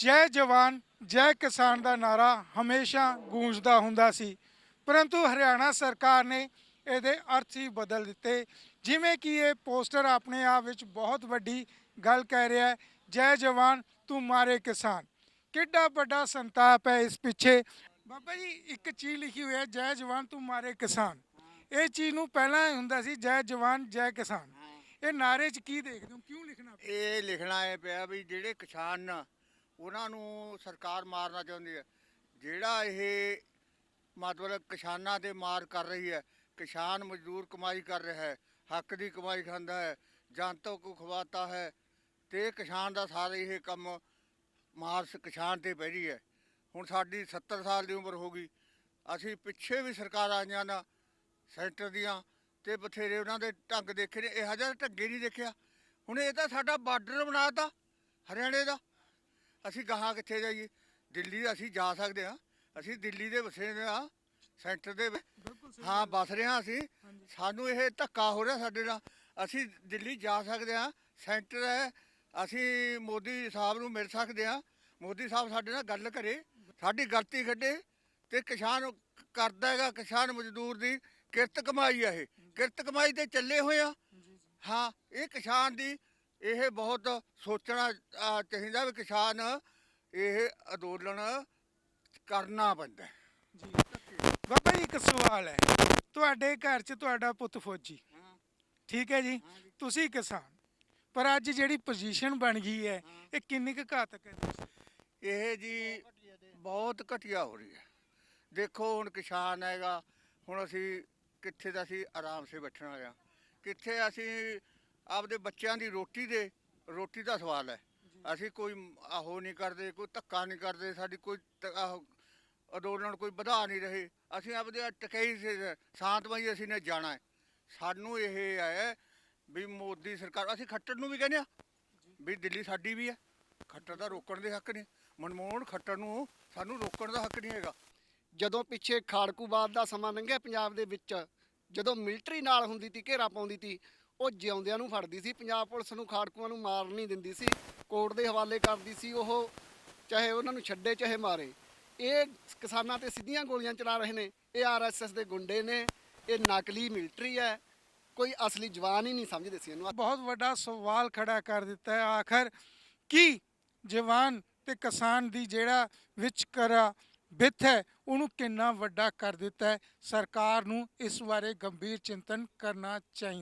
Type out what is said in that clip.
ਜੈ ਜਵਾਨ, ਜੈ ਕਿਸਾਨ ਦਾ ਨਾਰਾ ਹਮੇਸ਼ਾ ਗੂੰਜਦਾ ਹੁੰਦਾ ਸੀ। ਪਰੰਤੂ ਹਰਿਆਣਾ ਸਰਕਾਰ ਨੇ ਇਹਦੇ ਅਰਥ ਹੀ ਬਦਲ ਦਿੱਤੇ। ਜਿਵੇਂ ਕਿ ਇਹ ਪੋਸਟਰ ਆਪਣੇ ਆਪ ਵਿੱਚ ਬਹੁਤ ਵੱਡੀ ਗੱਲ ਕਹਿ ਰਿਹਾ ਹੈ, ਜੈ ਜਵਾਨ, ਤੂੰ ਮਾਰੇ ਕਿਸਾਨ। ਕਿੱਡਾ ਵੱਡਾ ਸੰਤਾਪ ਹੈ ਇਸ ਪਿੱਛੇ। ਬਾਬਾ ਜੀ, ਇੱਕ ਚੀਜ਼ ਲਿਖੀ ਹੋਈ ਹੈ, ਜੈ ਜਵਾਨ, ਤੂੰ ਮਾਰੇ ਕਿਸਾਨ। ਇਹ ਚੀਜ਼ ਨੂੰ ਪਹਿਲਾਂ ਹੀ ਹੁੰਦਾ ਸੀ, ਜੈ ਜਵਾਨ, ਜੈ ਕਿਸਾਨ। ਇਹ ਨਾਰੇ 'ਚ ਕੀ ਦੇਖਦੇ ਹੋ? ਕਿਉਂ ਲਿਖਣਾ ਪਿਆ? ਇਹ ਲਿਖਣਾ ਇਹ ਪਿਆ ਵੀ ਜਿਹੜੇ ਕਿਸਾਨ ਨਾ ਉਹਨਾਂ ਨੂੰ ਸਰਕਾਰ ਮਾਰਨਾ ਚਾਹੁੰਦੀ ਹੈ। ਜਿਹੜਾ ਇਹ ਮਤਲਬ ਕਿਸਾਨਾਂ ਤੇ ਮਾਰ ਕਰ ਰਹੀ ਹੈ, ਕਿਸਾਨ ਮਜ਼ਦੂਰ ਕਮਾਈ ਕਰ ਰਿਹਾ ਹੈ, ਹੱਕ ਦੀ ਕਮਾਈ ਖਾਂਦਾ ਹੈ ਜਨਤਾ ਕੋ ਖਵਾਤਾ ਹੈ, ਤੇ ਕਿਸਾਨ ਦਾ ਸਾਰਾ ਇਹ ਕੰਮ ਮਾਰਸ ਕਿਸਾਨ ਤੇ ਪੈ ਰਹੀ ਹੈ। ਹੁਣ ਸਾਡੀ 70 ਸਾਲ ਦੀ ਉਮਰ ਹੋ ਗਈ, ਅਸੀਂ ਪਿੱਛੇ ਵੀ ਸਰਕਾਰ ਆਈਆਂ ਨਾ, ਸੈਂਟਰ ਦੀਆਂ, ਤੇ ਬਥੇਰੇ ਉਹਨਾਂ ਦੇ ਢੰਗ ਦੇਖੇ ਨੇ, ਇਹੋ ਜਿਹਾ ਢੰਗੇ ਨਹੀਂ ਦੇਖਿਆ। ਹੁਣ ਇਹ ਤਾਂ ਸਾਡਾ ਬਾਰਡਰ ਬਣਾਤਾ, ਹਰਿਆਣੇ ਦਾ। ਅਸੀਂ ਗਾਹਾਂ ਕਿੱਥੇ ਜਾਈਏ? ਦਿੱਲੀ ਅਸੀਂ ਜਾ ਸਕਦੇ ਹਾਂ। ਅਸੀਂ ਦਿੱਲੀ ਦੇ ਵਸੇ ਹਾਂ ਸੈਂਟਰ ਦੇ ਹਾਂ ਬਸ ਰਹੇ ਹਾਂ ਅਸੀਂ। ਸਾਨੂੰ ਇਹ ਧੱਕਾ ਹੋ ਰਿਹਾ ਸਾਡੇ ਨਾਲ। ਅਸੀਂ ਦਿੱਲੀ ਜਾ ਸਕਦੇ ਹਾਂ। ਸੈਂਟਰ ਹੈ। ਅਸੀਂ ਮੋਦੀ ਸਾਹਿਬ ਨੂੰ ਮਿਲ ਸਕਦੇ ਹਾਂ। ਮੋਦੀ ਸਾਹਿਬ ਸਾਡੇ ਨਾਲ ਗੱਲ ਕਰੇ। ਸਾਡੀ ਗਲਤੀ ਕੱਢੇ ਤੇ ਕਿਸਾਨ ਕਰਦਾ ਹੈਗਾ ਕਿਸਾਨ ਮਜ਼ਦੂਰ ਦੀ ਕਿਰਤ ਕਮਾਈ ਆ ਇਹ। ਕਿਰਤ ਕਮਾਈ ਤੇ ਚੱਲੇ ਹੋਏ ਆ। ਹਾਂ ਇਹ ਕਿਸਾਨ ਦੀ ਇਹ ਬਹੁਤ ਸੋਚਣਾ ਚਾਹੀਦਾ ਵੀ ਕਿਸਾਨ ਇਹ ਅੰਦੋਲਨ ਕਰਨਾ ਪੈਂਦਾ ਹੈ। ਬਾਬਾ ਜੀ ਇੱਕ ਸਵਾਲ ਹੈ। ਤੁਹਾਡੇ ਘਰ 'ਚ ਤੁਹਾਡਾ ਪੁੱਤ ਫੌਜੀ? ਠੀਕ ਹੈ ਜੀ? ਤੁਸੀਂ ਕਿਸਾਨ। ਪਰ ਅੱਜ ਜਿਹੜੀ ਪੋਜੀਸ਼ਨ ਬਣ ਗਈ ਹੈ। ਇਹ ਕਿੰਨੀ ਕੁ ਘਾਤਕ ਹੈ? ਇਹ ਜੀ ਬਹੁਤ ਘਟੀਆ ਹੋ ਰਹੀ ਹੈ। ਦੇਖੋ ਹੁਣ ਕਿਸਾਨ ਹੈਗਾ ਹੁਣ ਅਸੀਂ ਕਿੱਥੇ ਦਾ ਅਸੀਂ ਆਰਾਮ ਸੇ ਬੈਠਣਾ ਆ। ਕਿੱਥੇ ਅਸੀਂ ਆਪਦੇ ਬੱਚਿਆਂ ਦੀ ਰੋਟੀ ਦੇ ਰੋਟੀ ਦਾ ਸਵਾਲ ਹੈ। ਅਸੀਂ ਕੋਈ ਆਹੋ ਨਹੀਂ ਕਰਦੇ ਕੋਈ ਧੱਕਾ ਨਹੀਂ ਕਰਦੇ ਸਾਡੀ ਕੋਈ ਤ- ਆਹ ਅੰਦੋਲਨ ਕੋਈ ਵਧਾ ਨਹੀਂ ਰਹੇ। ਅਸੀਂ ਆਪਦੇ ਟਕਈ ਸੇ ਸ਼ਾਂਤਮਈ ਅਸੀਂ ਨੇ ਜਾਣਾ ਹੈ। ਸਾਨੂੰ ਇਹ ਹੈ ਵੀ ਮੋਦੀ ਸਰਕਾਰ ਅਸੀਂ ਖੱਟਰ ਨੂੰ ਵੀ ਕਹਿੰਦੇ ਆ ਵੀ ਦਿੱਲੀ ਸਾਡੀ ਵੀ ਹੈ। ਖੱਟਰ ਦਾ ਰੋਕਣ ਦੇ ਹੱਕ ਨਹੀਂ। ਮਨਮੋਹਨ ਖੱਟਰ ਨੂੰ ਸਾਨੂੰ ਰੋਕਣ ਦਾ ਹੱਕ ਨਹੀਂ ਹੈਗਾ। ਜਦੋਂ ਪਿੱਛੇ ਖਾੜਕੂਬਾਦ ਦਾ ਸਮਾਂ ਲੰਘਿਆ ਪੰਜਾਬ ਦੇ ਵਿੱਚ ਜਦੋਂ ਮਿਲਟਰੀ ਨਾਲ ਹੁੰਦੀ ਤੀ ਘੇਰਾ ਪਾਉਂਦੀ ਤੀ ਉਹ ਜਿਉਂਦਿਆਂ ਨੂੰ ਫੜਦੀ ਸੀ, ਪੰਜਾਬ ਪੁਲਿਸ ਨੂੰ ਖਾੜਕੂਆਂ ਨੂੰ ਮਾਰ ਨਹੀਂ ਦਿੰਦੀ ਸੀ, ਕੋਰਟ ਦੇ ਹਵਾਲੇ ਕਰਦੀ ਸੀ ਉਹ, ਚਾਹੇ ਉਹਨਾਂ ਨੂੰ ਛੱਡੇ, ਚਾਹੇ ਮਾਰੇ। ਇਹ ਕਿਸਾਨਾਂ ਤੇ ਸਿੱਧੀਆਂ ਗੋਲੀਆਂ ਚਲਾ ਰਹੇ ਨੇ, ਇਹ ਆਰਐਸਐਸ ਦੇ ਗੁੰਡੇ ਨੇ, ਇਹ ਨਕਲੀ ਮਿਲਟਰੀ ਹੈ, ਕੋਈ ਅਸਲੀ ਜਵਾਨ ਹੀ ਨਹੀਂ ਸਮਝਦੇ ਸੀ ਇਹਨੂੰ। ਬਹੁਤ ਵੱਡਾ ਸਵਾਲ ਖੜਾ ਕਰ ਦਿੱਤਾ ਹੈ, ਆਖਰ ਕੀ ਜਵਾਨ ਤੇ ਕਿਸਾਨ ਦੀ ਜਿਹੜਾ ਵਿਚਕਰਾ ਬਿੱਥ ਹੈ, ਉਹਨੂੰ ਕਿੰਨਾ ਵੱਡਾ ਕਰ ਦਿੱਤਾ ਹੈ? ਸਰਕਾਰ ਨੂੰ ਇਸ ਬਾਰੇ ਗੰਭੀਰ ਚਿੰਤਨ ਕਰਨਾ ਚਾਹੀਦਾ।